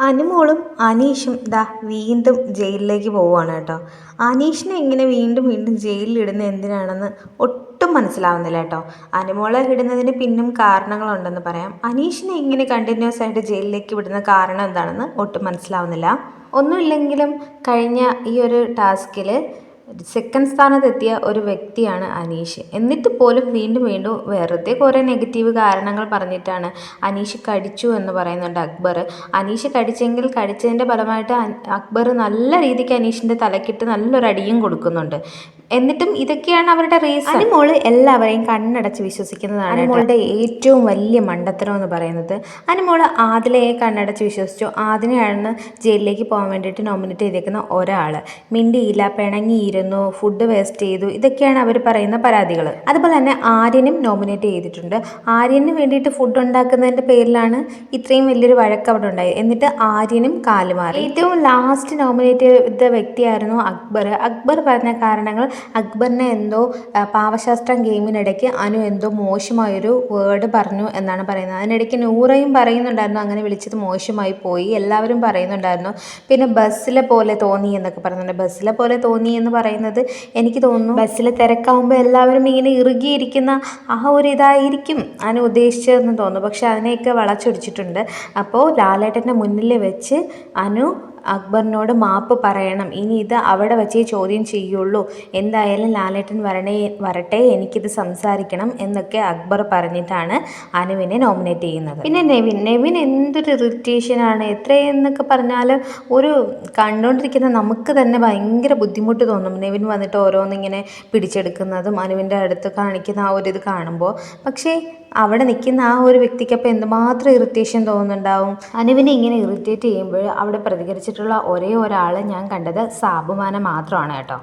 അനുമോളും അനീഷും ദാ വീണ്ടും ജയിലിലേക്ക് പോവുകയാണ് കേട്ടോ. അനീഷിനെ ഇങ്ങനെ വീണ്ടും വീണ്ടും ജയിലിൽ ഇടുന്ന എന്തിനാണെന്ന് ഒട്ടും മനസ്സിലാവുന്നില്ല കേട്ടോ. അനുമോളെ ഇടുന്നതിന് പിന്നും കാരണങ്ങളുണ്ടെന്ന് പറയാം. അനീഷിനെ ഇങ്ങനെ കണ്ടിന്യൂസ് ആയിട്ട് ജയിലിലേക്ക് വിടുന്ന കാരണം എന്താണെന്ന് ഒട്ടും മനസ്സിലാവുന്നില്ല. ഒന്നുമില്ലെങ്കിലും കഴിഞ്ഞ ഈ ഒരു ടാസ്കിൽ സെക്കൻഡ് സ്ഥാനത്തെത്തിയ ഒരു വ്യക്തിയാണ് അനീഷ്. എന്നിട്ട് പോലും വീണ്ടും വീണ്ടും വെറുതെ കുറേ നെഗറ്റീവ് കാരണങ്ങൾ പറഞ്ഞിട്ടാണ് അനീഷ് കടിച്ചു എന്ന് പറയുന്നുണ്ട് അക്ബർ. അനീഷ് കടിച്ചെങ്കിൽ കടിച്ചതിന്റെ ഫലമായിട്ട് അക്ബർ നല്ല രീതിക്ക് അനീഷിന്റെ തലക്കിട്ട് നല്ലൊരു അടിയും കൊടുക്കുന്നുണ്ട്. എന്നിട്ടും ഇതൊക്കെയാണ് അവരുടെ റീസൺ അനുമോൾ എല്ലാവരെയും കണ്ണടച്ച് വിശ്വസിക്കുന്നതാണ് അനുമോളുടെ ഏറ്റവും വലിയ മണ്ടത്തരം എന്ന് പറയുന്നത്. അനുമോൾ ആദിലയെ കണ്ണടച്ച് വിശ്വസിച്ചു. ആദിനെയാണ് ജയിലിലേക്ക് പോകാൻ വേണ്ടിയിട്ട് നോമിനേറ്റ് ചെയ്തേക്കുന്ന ഒരാൾ മിണ്ടിയില്ല പിണങ്ങിയിരുന്നു ഫുഡ് വേസ്റ്റ് ചെയ്തു. ഇതൊക്കെയാണ് അവർ പറയുന്ന പരാതികൾ അതുപോലെ തന്നെ ആര്യനും നോമിനേറ്റ് ചെയ്തിട്ടുണ്ട്. ആര്യന് വേണ്ടിയിട്ട് ഫുഡ് ഉണ്ടാക്കുന്നതിന്റെ പേരിലാണ് ഇത്രയും വലിയൊരു വഴക്ക് അവിടെ ഉണ്ടായത്. എന്നിട്ട് ആര്യനും കാലുമാറി. ഏറ്റവും ലാസ്റ്റ് നോമിനേറ്റ് ചെയ്ത വ്യക്തിയായിരുന്നു അക്ബർ. അക്ബർ പറഞ്ഞ കാരണങ്ങൾ അക്ബറിനെ എന്തോ പാവശാസ്ത്രം ഗെയിമിനിടയ്ക്ക് അനു എന്തോ മോശമായൊരു വേർഡ് പറഞ്ഞു എന്നാണ് പറയുന്നത്. അതിനിടയ്ക്ക് നൂറയും പറയുന്നുണ്ടായിരുന്നു അങ്ങനെ വിളിച്ചത് മോശമായി പോയി. എല്ലാവരും പറയുന്നുണ്ടായിരുന്നു പിന്നെ ബസ്സിലെ പോലെ തോന്നി എന്നൊക്കെ പറയുന്നുണ്ട്. ബസ്സിലെ പോലെ തോന്നി എന്ന് പറയുന്നത് എനിക്ക് തോന്നുന്നു ബസ്സിലെ തിരക്കാവുമ്പോൾ എല്ലാവരും ഇങ്ങനെ ഇറുകിയിരിക്കുന്ന ആ ഒരു ഇതായിരിക്കും അനു ഉദ്ദേശിച്ചതെന്ന് തോന്നുന്നു. പക്ഷെ അതിനെയൊക്കെ വളച്ചൊടിച്ചിട്ടുണ്ട്. അപ്പോൾ ലാലേട്ടന്റെ മുന്നിൽ വെച്ച് അനു അക്ബറിനോട് മാപ്പ് പറയണം. ഇനി ഇത് അവിടെ വെച്ചേ ചോദ്യം ചെയ്യുള്ളൂ. എന്തായാലും ലാലേട്ടൻ വരണേ വരട്ടെ എനിക്കിത് സംസാരിക്കണം എന്നൊക്കെ അക്ബർ പറഞ്ഞിട്ടാണ് അനുവിനെ നോമിനേറ്റ് ചെയ്യുന്നത്. പിന്നെ നെവിൻ നെവിൻ എന്തൊരു ഇറിറ്റേഷനാണ് എത്രയെന്നൊക്കെ പറഞ്ഞാൽ ഒരു കണ്ടുകൊണ്ടിരിക്കുന്ന നമുക്ക് തന്നെ ഭയങ്കര ബുദ്ധിമുട്ട് തോന്നും. നെവിൻ വന്നിട്ട് ഓരോന്നിങ്ങനെ പിടിച്ചെടുക്കുന്നതും അനുവിന്റെ അടുത്ത് കാണിക്കുന്ന ആ ഒരു ഇത് കാണുമ്പോൾ. പക്ഷേ അവിടെ നിൽക്കുന്ന ആ ഒരു വ്യക്തിക്ക് അപ്പോൾ എന്തുമാത്രം ഇറിറ്റേഷൻ തോന്നുന്നുണ്ടാവും? അനുവിനെ ഇങ്ങനെ ഇറിറ്റേറ്റ് ചെയ്യുമ്പോൾ അവിടെ പ്രതികരിച്ചിട്ടുള്ള ഒരേ ഒരാൾ ഞാൻ കണ്ടത് സാബുമാനെ മാത്രമാണ് കേട്ടോ.